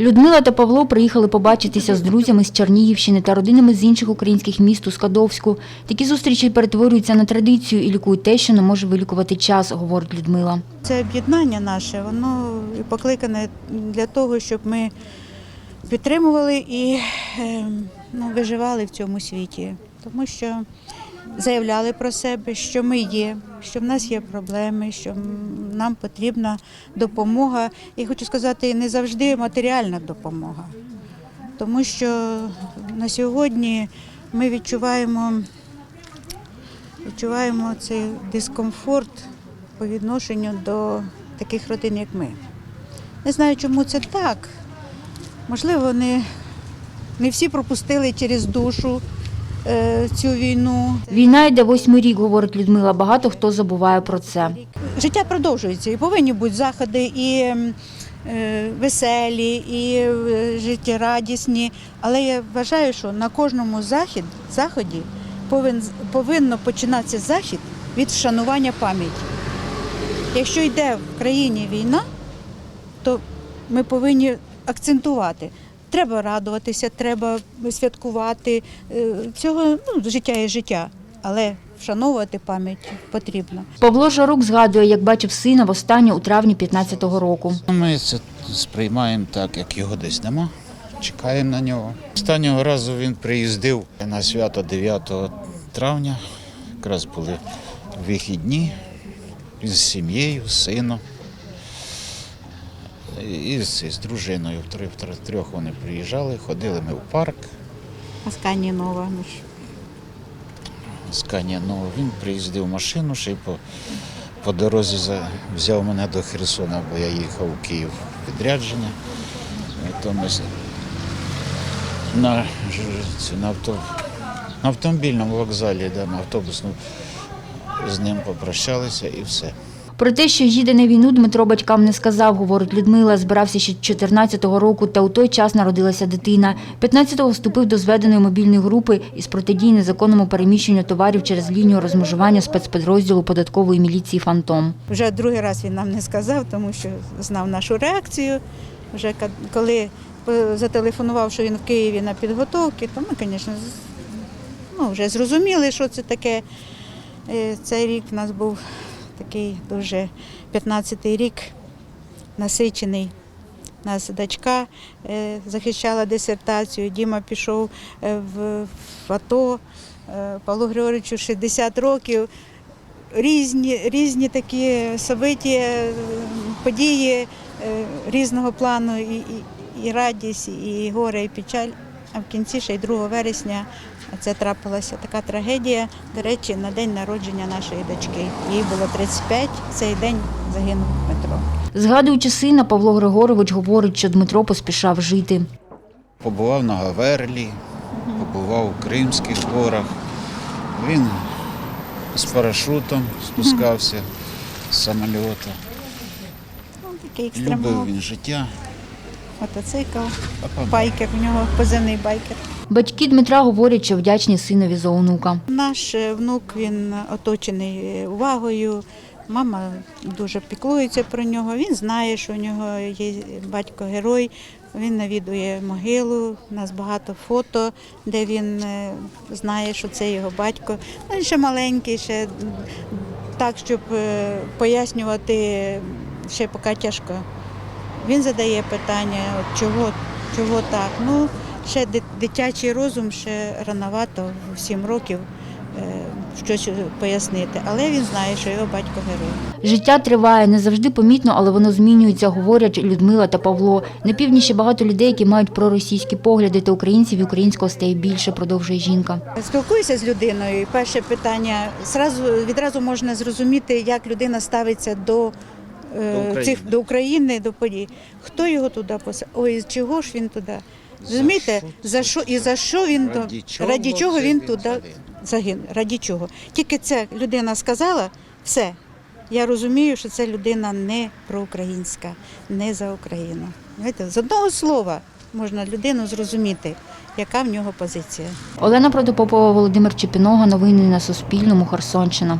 Людмила та Павло приїхали побачитися з друзями з Чернігівщини та родинами з інших українських міст у Скадовську. Такі зустрічі перетворюються на традицію і лікують те, що не може вилікувати час, говорить Людмила. Це об'єднання наше, воно покликане для того, щоб ми підтримували і е, ну, виживали в цьому світі. Тому що заявляли про себе, що ми є, що в нас є проблеми, що нам потрібна допомога. І хочу сказати, не завжди матеріальна допомога. Тому що на сьогодні ми відчуваємо, відчуваємо цей дискомфорт по відношенню до таких родин, як ми. Не знаю, чому це так. Можливо, не, не всі пропустили через душу цю війну. Війна йде восьмий рік, говорить Людмила. Багато хто забуває про це. Життя продовжується і повинні бути заходи і е, веселі, і е, життєрадісні. Але я вважаю, що на кожному захід, заході повин, повинно починатися захід від вшанування пам'яті. Якщо йде в країні війна, то ми повинні акцентувати. Треба радуватися, треба святкувати. Е, Цього ну, життя є життя, але вшановувати пам'ять потрібно. Павло Жарук згадує, як бачив сина востаннє у травні 15-го року. Ми це сприймаємо так, як його десь нема. Чекаємо на нього. Останнього разу він приїздив на свято 9 травня. Якраз були вихідні з сім'єю, з сином. І з, з дружиною. Втрьох- трьох вони приїжджали, ходили ми в парк Аскані нова. ми ж з Каняного. Він приїздив машину, ще й по, по дорозі за, взяв мене до Херсона, бо я їхав у Київ в відрядження. І то ми на, на, авто, на автомобільному вокзалі, да, на автобусному, з ним попрощалися і все. Про те, що їде на війну, Дмитро батькам не сказав, говорить Людмила. Збирався ще 14-го року, та у той час народилася дитина. 15-го вступив до зведеної мобільної групи із протидії незаконному переміщенню товарів через лінію розмежування спецпідрозділу податкової міліції «Фантом». Вже другий раз він нам не сказав, тому що знав нашу реакцію. Вже коли зателефонував, що він в Києві на підготовці, то ми, звісно, ну, вже зрозуміли, що це таке. Е, Цей рік у нас був такий дуже 15-й рік, насичений. Нас дочка е, захищала дисертацію, Діма пішов е, в, АТО, е, Павлу Григоровичу 60 років. Різні, різні такі собиті, події різного плану, і, і, і радість, і горе, і печаль. А в кінці ще й 2 вересня це трапилася така трагедія. До речі, на день народження нашої дочки. Їй було 35, цей день загинув Дмитро. Згадуючи сина, Павло Григорович говорить, що Дмитро поспішав жити. Побував на Гаверлі, побував у Кримських горах. Він з парашутом спускався з самольоту. Ну, такий Любив він життя. Мотоцикл, байкер, у нього позивний байкер. Батьки Дмитра говорять, що вдячні синові за онука. Наш е, внук він оточений увагою. Мама дуже піклується про нього. Він знає, що у нього є батько герой. Він навідує могилу. У нас багато фото, де він е, знає, що це його батько. Він ще маленький, ще так, щоб е, пояснювати, ще поки тяжко. Він задає питання, чого, чого так. Ну, ще ди- дитячий розум, ще рановато, в 7 років е, щось пояснити. Але він знає, що його батько герой. Життя триває, не завжди помітно, але воно змінюється, говорять Людмила та Павло. На півдні ще багато людей, які мають проросійські погляди, та українців і українського стає більше, продовжує жінка. Спілкуюся з людиною, і перше питання зразу відразу можна зрозуміти, як людина ставиться до, До України. цих до України, до подій. Хто його туди посадив? Ой, чого ж він туди? Розумієте, за що і за що він Раді чого раді чого він він туди загинув? Раді чого? Тільки це людина сказала, все. Я розумію, що це людина не проукраїнська, не за Україну. Знаєте, з одного слова можна людину зрозуміти, яка в нього позиція. Олена Протопопова, Володимир Чепінога. Новини на Суспільному. Херсонщина.